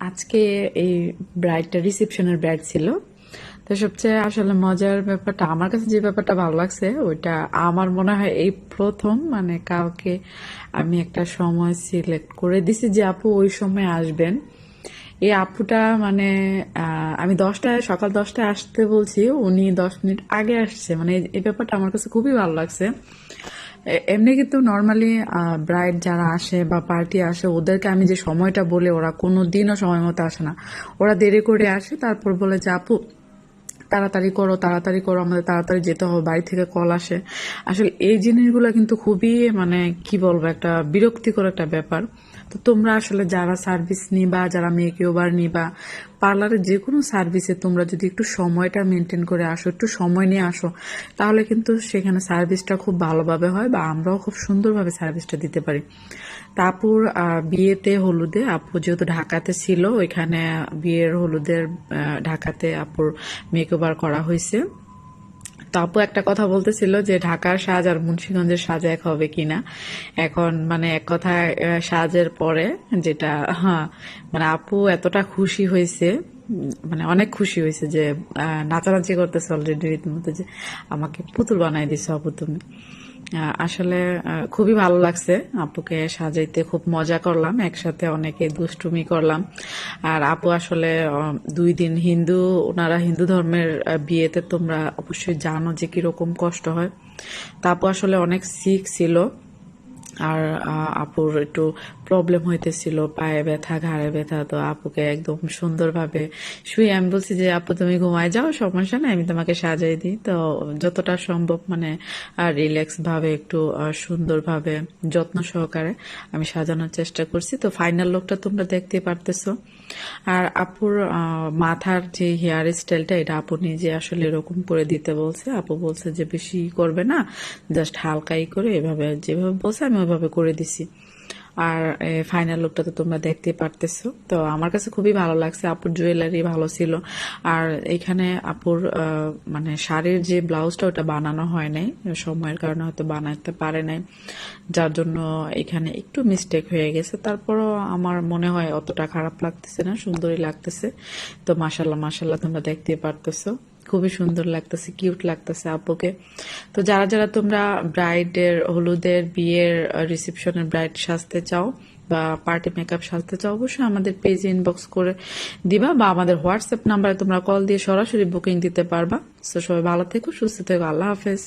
আজকে এই ব্রাইডটা রিসেপশনের ব্রাইড ছিল। তো সবচেয়ে আসলে মজার ব্যাপারটা, আমার কাছে যে ব্যাপারটা ভালো লাগছে, ওইটা আমার মনে হয় এই প্রথম মানে কাউকে আমি একটা সময় সিলেক্ট করে দিছি যে আপু ওই সময় আসবেন। এই আপুটা মানে আমি দশটায়, সকাল দশটায় আসতে বলছি, উনি দশ মিনিট আগে আসছে। মানে এই- ব্যাপারটা আমার কাছে খুবই ভালো লাগছে। এমনি কিন্তু নর্মালি ব্রাইড যারা আসে বা পার্টি আসে, ওদেরকে আমি যে সময়টা বলে, ওরা কোনো দিনও সময় মতো আসে না। ওরা দেরি করে আসে, তারপর বলে যে, আপু, তাড়াতাড়ি করো তাড়াতাড়ি করো, আমাদের তাড়াতাড়ি যেতে হবে, বাড়ি থেকে কল আসে। আসলে এই জিনিসগুলো কিন্তু খুবই মানে কি বলব, একটা বিরক্তিকর একটা ব্যাপার। তো তোমরা আসলে যারা সার্ভিস নিবা, যারা মেয়েকে ওভার নিবা পার্লারে যে কোনো সার্ভিসে তোমরা যদি একটু সময়টা মেনটেন করে আসো, একটু সময় নিয়ে আসো, তাহলে কিন্তু সেখানে সার্ভিসটা খুব ভালোভাবে হয় বা আমরাও খুব সুন্দরভাবে সার্ভিসটা দিতে পারি। তারপর বিয়েতে হলুদে আপু যেহেতু ঢাকাতে ছিল, ওইখানে বিয়ের হলুদের ঢাকাতে আপুর মেকওভার করা হয়েছে তো আপু একটা কথা বলতেছিল যে ঢাকার সাজ আর মুন্সিগঞ্জের সাজ এক হবে কিনা। এখন মানে এক কথায় সাজের পরে যেটা হ্যাঁ মানে আপু এতটা খুশি হয়েছে মানে অনেক খুশি হয়েছে যে নাচানাচি করতেছে অলরেডি রীতিমতো যে, আমাকে পুতুল বানাই দিছো আপু তুমি। আসলে খুবই ভালো লাগছে আপুকে সাজাইতে। খুব মজা করলাম, একসাথে অনেকে দুষ্টুমি করলাম। আর আপু আসলে দুই দিন হিন্দু, ওনারা হিন্দু ধর্মের বিয়েতে তোমরা অবশ্যই জানো যে কীরকম কষ্ট হয়। তা আপু আসলে অনেক শিখ ছিল। আর আপুর একটু প্রবলেম হইতেছিল, পায়ে ব্যথা, ঘাড়ে ব্যথা, তো আপুকে একদম সুন্দরভাবে শুয়ে আমি বলছি যে, আপু, তুমি ঘুমায় যাও, সমস্যা নাই, আমি তোমাকে সাজাই দিই। তো যতটা সম্ভব মানে রিল্যাক্স ভাবে একটু সুন্দরভাবে যত্ন সহকারে আমি সাজানোর চেষ্টা করছি। তো ফাইনাল লুকটা তোমরা দেখতে পারতেছো। আর আপুর মাথার যে হেয়ার স্টাইলটা এটা আপু নিজে আসলে এরকম করে দিতে বলছে। আপু বলছে যে, বেশি করবে না জাস্ট হালকাই করে এভাবে যেভাবে বলছে, আমি ওইভাবে করে দিছি। আর ফাইনাল লুকটা তো তোমরা দেখতে পারতেছো। তো আমার কাছে খুবই ভালো লাগছে, আপুর জুয়েলারি ভালো ছিল। আর এখানে আপুর মানে শাড়ির যে ব্লাউজটা ওটা বানানো হয় নাই, সময়ের কারণে হয়তো বানাতে পারে নাই। যার জন্য এখানে একটু মিস্টেক হয়ে গেছে। তারপরও আমার মনে হয় অতটা খারাপ লাগতেছে না, সুন্দরই লাগতেছে। তো মাসাল্লাহ মাসাল্লাহ তোমরা দেখতে পারতেছো। খুবই সুন্দর লাগতেছে কিউট লাগতেছে আপুকে তো যারা যারা তোমরা ব্রাইডের, হলুদের বিয়ের রিসেপশনের ব্রাইড সাজতে চাও বা পার্টি মেকআপ সাজতে চাও, অবশ্যই আমাদের পেজে ইনবক্স করে দিবা বা আমাদের হোয়াটসঅ্যাপ নাম্বারে তোমরা কল দিয়ে সরাসরি বুকিং দিতে পারবা। তো সবাই ভালো থেকো, সুস্থ থেকো, আল্লাহ হাফেজ।